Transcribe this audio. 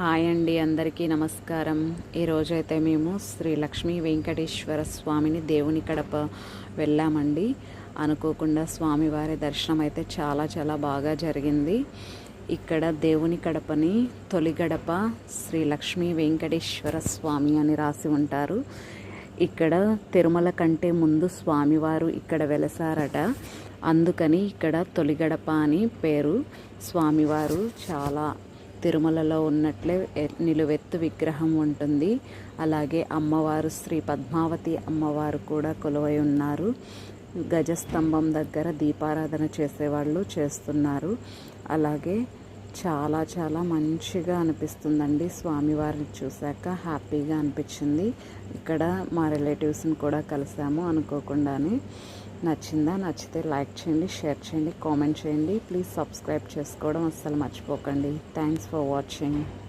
Hi అండి అందరికీ నమస్కారం. ఈరోజైతే మేము శ్రీ లక్ష్మీ వెంకటేశ్వర స్వామిని దేవుని కడప వెళ్ళామండి. అనుకోకుండా స్వామివారి దర్శనం అయితే చాలా చాలా బాగా జరిగింది. ఇక్కడ దేవుని కడపని తొలి గడప శ్రీ లక్ష్మీ వెంకటేశ్వర స్వామి అని రాసి ఉంటారు. ఇక్కడ తిరుమల కంటే ముందు స్వామివారు ఇక్కడ వెలసారట. అందుకని ఇక్కడ తొలిగడప అని పేరు. స్వామివారు చాలా తిరుమలలో ఉన్నట్లే నిలువెత్తు విగ్రహం ఉంటుంది. అలాగే అమ్మవారు శ్రీ పద్మావతి అమ్మవారు కూడా కొలువై ఉన్నారు. గజస్తంభం దగ్గర దీపారాధన చేసేవాళ్ళు చేస్తున్నారు. అలాగే చాలా చాలా మంచిగా అనిపిస్తుందండి స్వామివారిని చూశాక. హ్యాపీగా అనిపించింది. ఇక్కడ మా రిలేటివ్స్ని కూడా కలిసాము అనుకోకుండానే. నచ్చిందా? నచ్చితే లైక్ చేయండి షేర్ చేయండి కామెంట్ చేయండి. ప్లీజ్ సబ్స్క్రైబ్ చేసుకోవడం అస్సలు మర్చిపోకండి. Thanks for watching.